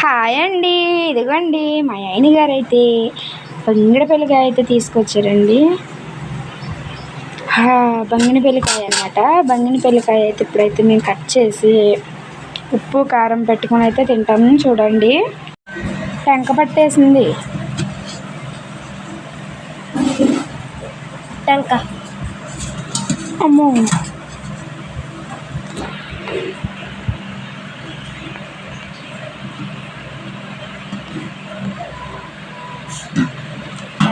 Hi అండి. ఇదిగోండి మా ఆయన గారు అయితే బంగిడపల్లికాయ అయితే తీసుకొచ్చారండి. హా, బంగినపల్లికాయ అనమాట బంగినపల్లికాయ అయితే ఇప్పుడైతే మేము కట్ చేసి ఉప్పు కారం పెట్టుకొని అయితే తింటాము చూడండి. టెంక పట్టేసింది. టెంక. అమ్మో.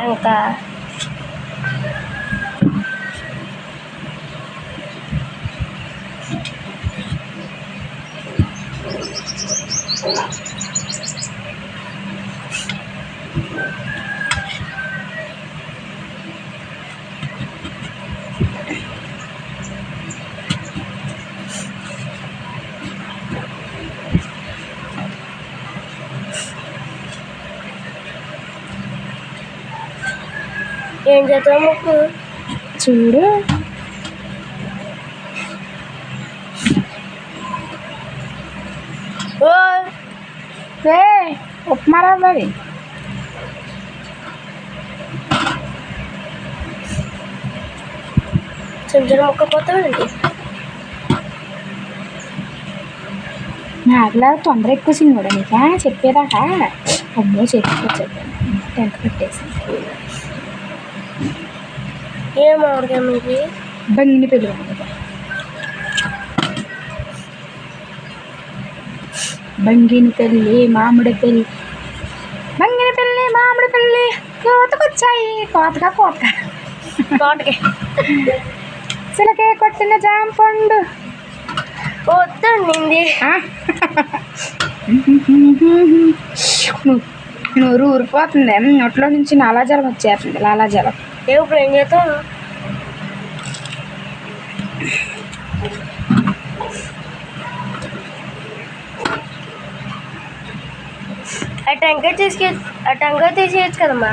టెంక ఏం చేస్తావు ముక్కు చూడు. ఓ ఏ ఉప్మా రవ్వది చిన్న చిన్న ముక్క పోతావండి నాకులా తొందర ఎక్కువ సినిమాడు నీకా చెప్పేదాకా. అమ్మో చెప్పి చెప్పాను టెంక పెట్టేసింది ఏం మీది బంగిని పెళ్ళి బంగిని పెళ్ళి మామిడి పెళ్ళి. బంగిని పెళ్ళి మామిడి పెళ్ళి. కోతకొచ్చాయి. కోతగా కోతగా తోటకి. చిలకే కొట్టిన జామ పండు. వద్దండి నోరు ఊరిపోతుంది. నోట్లో నుంచి నాలాజలం వచ్చేస్తుంది లాలాజలం ఏ ఇప్పుడు ఏం చేస్తావు? ఆ టెంకాయ తీసుకె ఆ టెంకాయ తీసేయచ్చు కదమ్మా.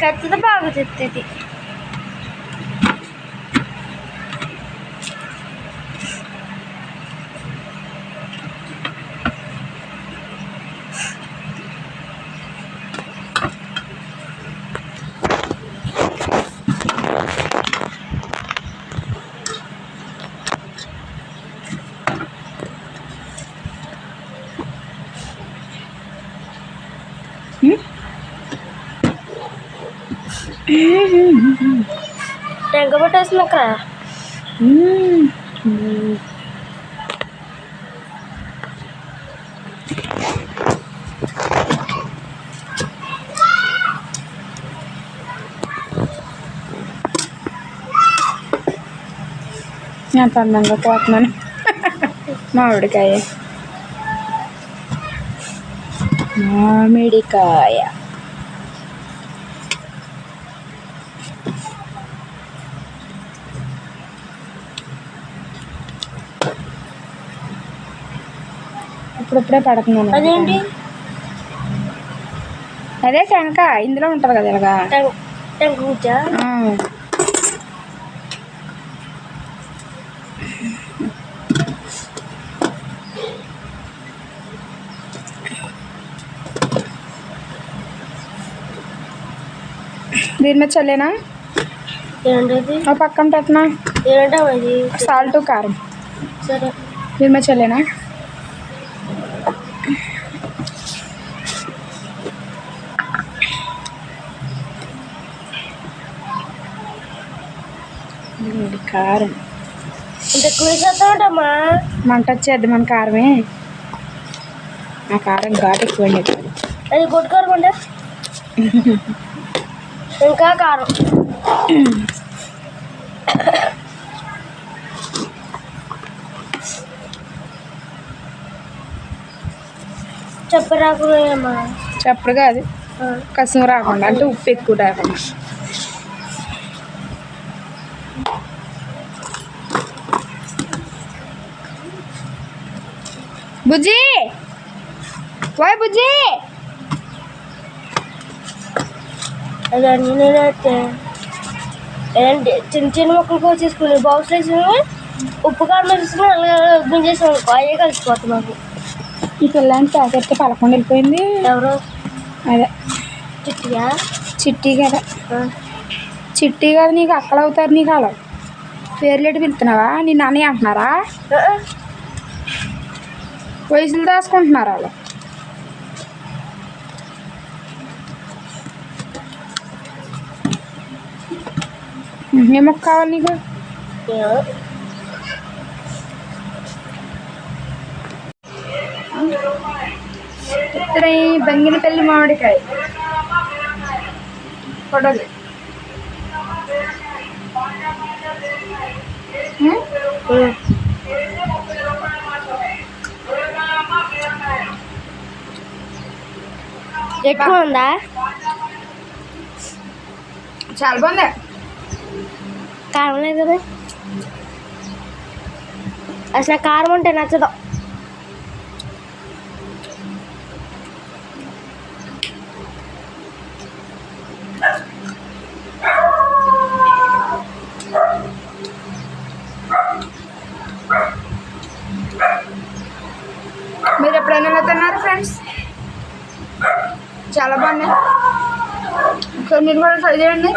కత్తితో బాగా చెప్తుంది టెంక పట్టేస్తుంది అక్కడ మ్మ్. ఎంత అందంగా పోతున్నాను మామిడికాయ మామిడికాయ ఇప్పుడిప్పుడే పడుతున్నాను అదేంటి? అదే టెంక ఇందులో ఉంటుంది కదా ఇలాగా. దీని మీద చల్లేనా? పక్కన పెట్టనా? సాల్ట్ కారం. దీని మీద చల్లేనా? ఇది కారం. ఇంత వేసేస్తామంటమ్మా మంట వచ్చేద్ది మన కారమే. ఆ కారం ఘాటు ఎక్కువ అది కొట్టుకోరకుండా ఇంకా కారం. చెప్పరాకు అమ్మా చప్పుడు కాదు. కసం రాకుండా అంటే ఉప్పు ఎక్కువ రాకుండా. బుజ్జి! ఓయ్ బుజ్జి! అయితే ఏంటి చిన్న చిన్న ముక్కలు కోసేసుకుని బాక్స్ వేసుకుని ఉప్పు కారం వేసుకుని అలాగే ఉబ్బింగ్ చేసాం. అయ్యే కలిసిపోతుంది మాకు. ఈ పిల్లని ప్యాకెట్ పలకుండా వెళ్ళిపోయింది. ఎవరు? అదే. చిట్టిగా చిట్టి కదా. చిట్టి కదా నీకు అక్కడ అవుతారు నీకు అలా. పేర్లేటి పిలుతున్నావా నీ నాన్న అంటున్నారా వయసులు దాచుకుంటున్నారు వాళ్ళు. ఏ మొక్క కావాలి నీకు? ఇక్కడ ఈ బంగినపల్లి మామిడికాయ. పొడలు ఉం? ఎక్కువ ఉందా? చాలా బాగుంది. కారం లేదు కదా. అసలు కారం ఉంటే నచ్చదు. ఒకసారి మీరు కూడా ట్రై చేయండి.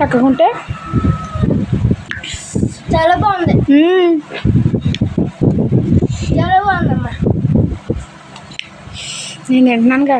చక్కగా ఉంటే చాలా బాగుంది. చాలా బాగుందమ్మా. నేను తింటున్నానుగా